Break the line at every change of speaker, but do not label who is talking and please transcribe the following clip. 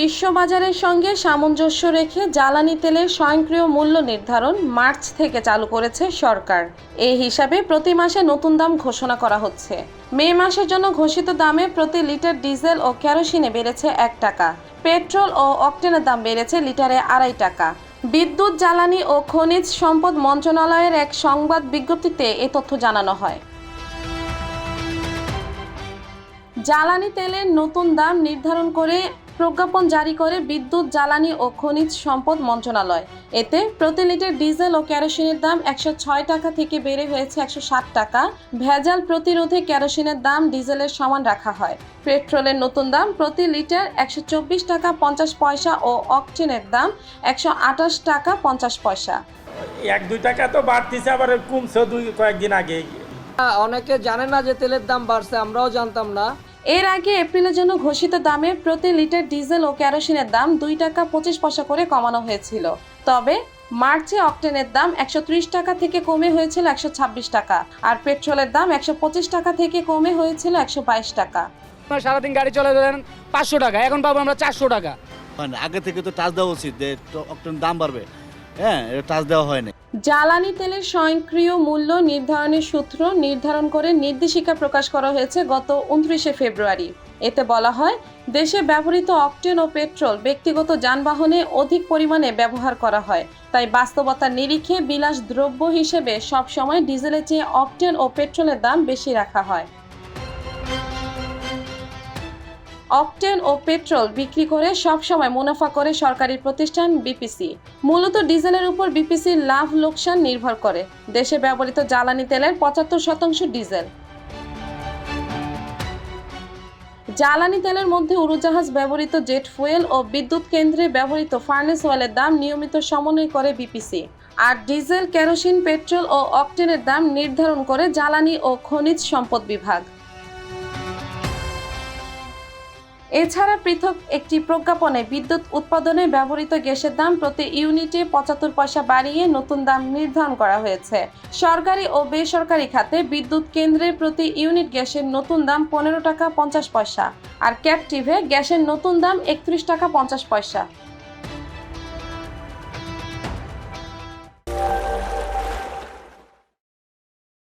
বিশ্ববাজারের সঙ্গে সামঞ্জস্য রেখে জ্বালানি তেলের স্বয়ংক্রিয় মূল্য নির্ধারণ মার্চ থেকে চালু করেছে সরকার। এই হিসাবে প্রতি মাসে নতুন দাম ঘোষণা করা হচ্ছে। মে মাসের জন্য ঘোষিত দামে প্রতি লিটার ডিজেল ও কেরোসিনে বেড়েছে এক টাকা। পেট্রোল ও অকটেনের দাম বেড়েছে লিটারে আড়াই টাকা। বিদ্যুৎ, জ্বালানি ও খনিজ সম্পদ মন্ত্রণালয়ের এক সংবাদ বিজ্ঞপ্তিতে এ তথ্য জানানো হয়। জ্বালানি তেলের নতুন দাম নির্ধারণ করে প্রজ্ঞাপন জারি করে বিদ্যুৎ জ্বালানি ও খনিজ সম্পদ মন্ত্রণালয়। এতে প্রতি লিটার ডিজেল ও কেরোসিনের দাম একশো ছয় টাকা থেকে বেড়ে হয়েছে একশো ষাট টাকা। ভেজাল প্রতিরোধে কেরোসিনের দাম ডিজেলের সমান রাখা হয়। পেট্রোলের নতুন দাম প্রতি লিটার একশো চব্বিশ টাকা পঞ্চাশ পয়সা ও অকটেনের দাম একশো আঠাশ টাকা পঞ্চাশ পয়সা।
এক দুই টাকা তো বাড়তিছে আবার কমছে দুই কয়েকদিন আগে।
অনেকে জানে না যে তেলের দাম বাড়ছে আমরাও জানতাম না।
এর আগে এপ্রিলের জন্য ঘোষিত দামে প্রতি লিটার ডিজেল ও কেরোসিনের দাম দুই টাকা পঁচিশ পয়সা করে কমানো হয়েছিল। তবে মার্চে অকটেনের দাম একশো ত্রিশ টাকা থেকে কমে হয়েছিল একশো ছাব্বিশ টাকা আর পেট্রোলের দাম একশো পঁচিশ টাকা থেকে কমে হয়েছিল একশো বাইশ টাকা।
সারাদিন গাড়ি চলে গেলেন পাঁচশো টাকা এখন পাবো আমরা চারশো টাকা।
হয় না আগে থেকে তো টাচ দেওয়া উচিত যে অক্টেন দাম বাড়বে। হ্যাঁ এটা টাচ দেওয়া হয়নি
জ্বালানি তেলের স্বয়ংক্রিয় মূল্য নির্ধারণের সূত্র নির্ধারণ করে নির্দেশিকা প্রকাশ করা হয়েছে গত উনত্রিশে ফেব্রুয়ারি। এতে বলা হয়, দেশে ব্যবহৃত অকটেন ও পেট্রোল ব্যক্তিগত যানবাহনে অধিক পরিমাণে ব্যবহার করা হয়। তাই বাস্তবতার নিরিখে বিলাস দ্রব্য হিসেবে সবসময় ডিজেলের চেয়ে অকটেন ও পেট্রোলের দাম বেশি রাখা হয়। অকটেন ও পেট্রোল বিক্রি করে সবসময় মুনাফা করে সরকারি প্রতিষ্ঠান বিপিসি। মূলত ডিজেলের উপর বিপিসির লাভ লোকসান নির্ভর করে। দেশে ব্যবহৃত জ্বালানি তেলের পঁচাত্তর শতাংশ ডিজেল। জ্বালানি তেলের মধ্যে উড়োজাহাজ ব্যবহৃত জেট ফুয়েল ও বিদ্যুৎ কেন্দ্রে ব্যবহৃত ফার্নেস অয়েলের দাম নিয়মিত সমন্বয় করে বিপিসি। আর ডিজেল, কেরোসিন, পেট্রোল ও অকটেনের দাম নির্ধারণ করে জ্বালানি ও খনিজ সম্পদ বিভাগ। এছাড়া পৃথক একটি প্রজ্ঞাপনে বিদ্যুৎ উৎপাদনে ব্যবহৃত গ্যাসের দাম প্রতি ইউনিটে পঁচাত্তর পয়সা বাড়িয়ে নতুন দাম নির্ধারণ করা হয়েছে। সরকারি ও বেসরকারি খাতে বিদ্যুৎ কেন্দ্রের প্রতি ইউনিট গ্যাসের নতুন দাম পনেরো টাকা পঞ্চাশ পয়সা, আর ক্যাপটিভে গ্যাসের নতুন দাম একত্রিশ টাকা পঞ্চাশ পয়সা।